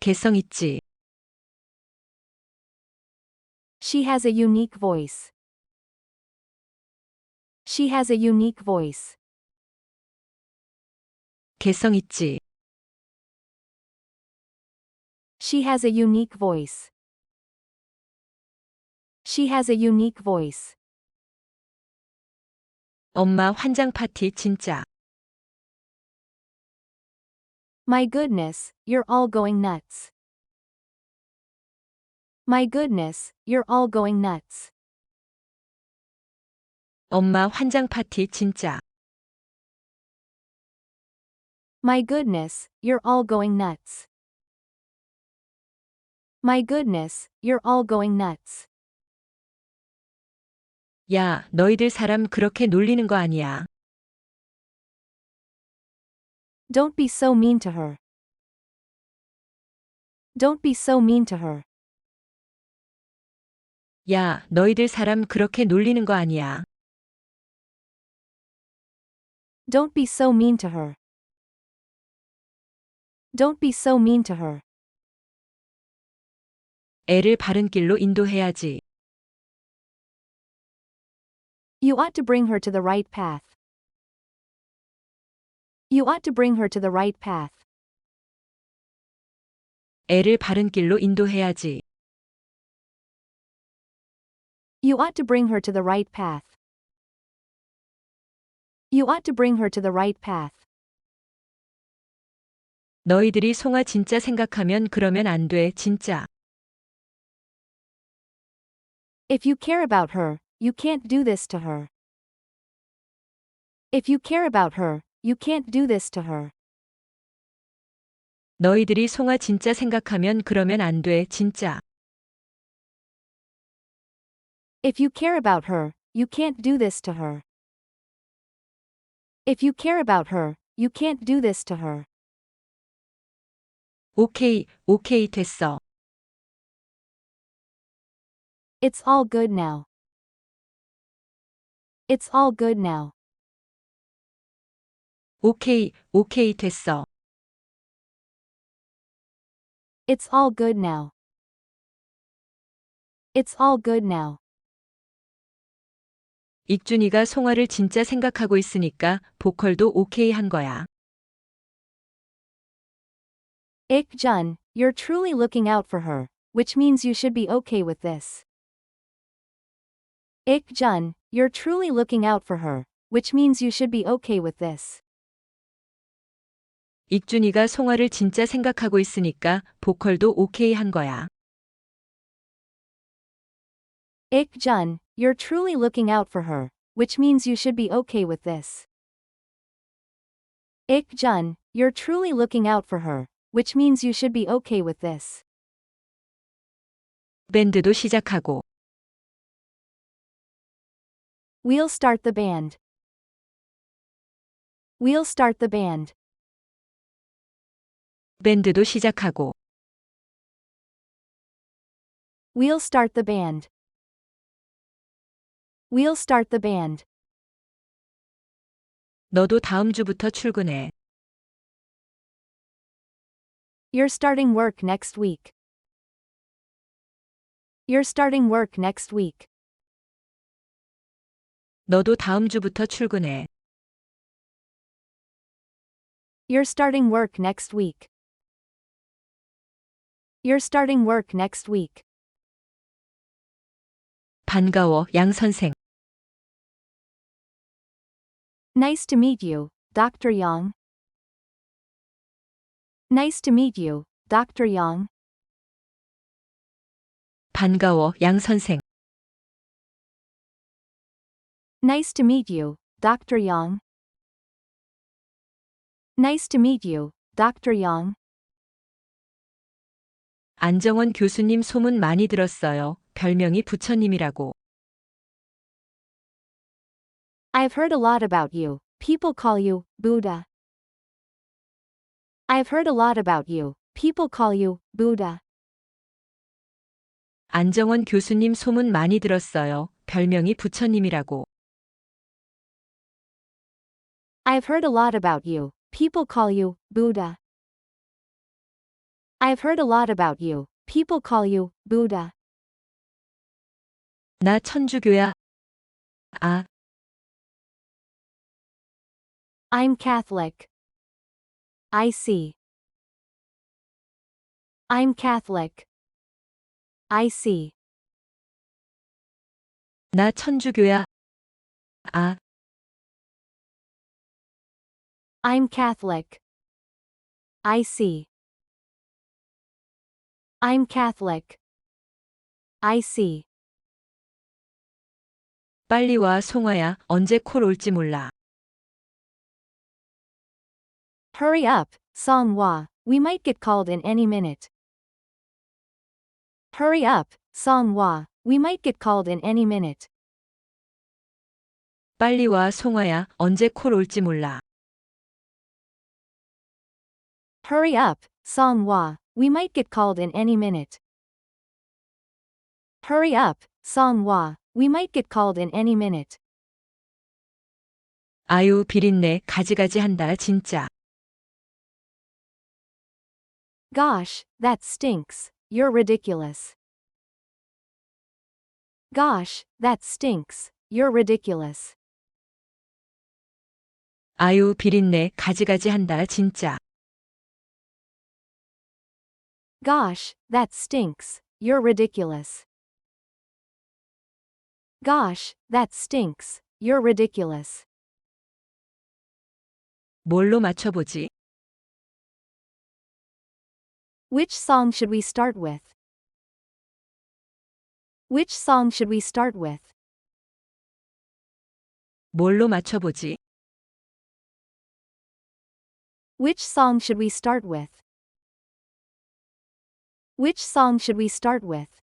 개성 있지. She has a unique voice. She has a unique voice. 개성 있지. She has a unique voice. She has a unique voice. 엄마 환장 파티 진짜. My goodness, you're all going nuts. My goodness, you're all going nuts. 엄마 환장 파티 진짜. My goodness, you're all going nuts. My goodness, you're all going nuts. 야, 너희들 사람 그렇게 놀리는 거 아니야. Don't be so mean to her. Don't be so mean to her. 야, 너희들 사람 그렇게 놀리는 거 아니야. Don't be so mean to her. Don't be so mean to her. 애를 바른 길로 인도해야지. You ought to bring her to the right path. You ought to bring her to the right path. 애를 바른 길로 인도해야지. You ought to bring her to the right path. You ought to bring her to the right path. 너희들이 송아 진짜 생각하면 그러면 안 돼, 진짜. If you care about her, you can't do this to her. If you care about her, you can't do this to her. 너희들이 송아 진짜 생각하면 그러면 안 돼, 진짜. If you care about her, you can't do this to her. If you care about her, you can't do this to her. 오케이, 오케이 됐어. It's all good now. It's all good now. 오케이, 오케이 됐어. It's all good now. It's all good now. 익준이가 송아를 진짜 생각하고 있으니까 보컬도 오케이 한 거야. Ik Jun, you're truly looking out for her, which means you should be okay with this. Ik Jun, you're truly looking out for her, which means you should be okay with this. 익준이가 송아를 진짜 생각하고 있으니까 보컬도 오케이 한 거야. Jun, you're truly looking out for her, which means you should be okay with this. Jun, you're truly looking out for her, which means you should be okay with this. 밴드도 시작하고 We'll start the band. We'll start the band. 밴드도 시작하고 We'll start the band. We'll start the band. 너도 다음 주부터 출근해. You're starting work next week. You're starting work next week. 너도 다음 주부터 출근해. You're starting work next week. You're starting work next week. 반가워, 양 선생. Nice to meet you, Dr. Yang. Nice to meet you, Dr. Yang. 반가워, 양 선생. Nice to meet you, Dr. Yang. Nice to meet you, Dr. Yang. 안정원 교수님 소문 많이 들었어요. 별명이 부처님이라고. I've heard a lot about you. People call you Buddha. I've heard a lot about you. People call you Buddha. 안정원 교수님 소문 많이 들었어요. 별명이 부처님이라고. I've heard a lot about you. People call you Buddha. I've heard a lot about you. People call you Buddha. 나 천주교야. 아, I'm Catholic. I see. I'm Catholic. I see. 나 천주교야. 아, I'm Catholic. I see. I'm Catholic. I see. 빨리 와, 송아야. 언제 콜 올지 몰라. Hurry up, Song Hwa. We might get called in any minute. Hurry up, Song Hwa. We might get called in any minute. 빨리 와, 송아야. 언제 콜 올지 몰라. Hurry up, Song Hwa. We might get called in any minute. Hurry up, Song Hwa. We might get called in any minute. 아유, 비린내 가지가지 한다, 진짜. Gosh, that stinks. You're ridiculous. Gosh, that stinks. You're ridiculous. 아유, 비린내 가지가지 한다, 진짜. Gosh, that stinks. You're ridiculous. Gosh, that stinks. You're ridiculous. 뭘로 맞춰보지? Which song should we start with? Which song should we start with? 뭘로 맞춰보지? Which song should we start with? Which song should we start with?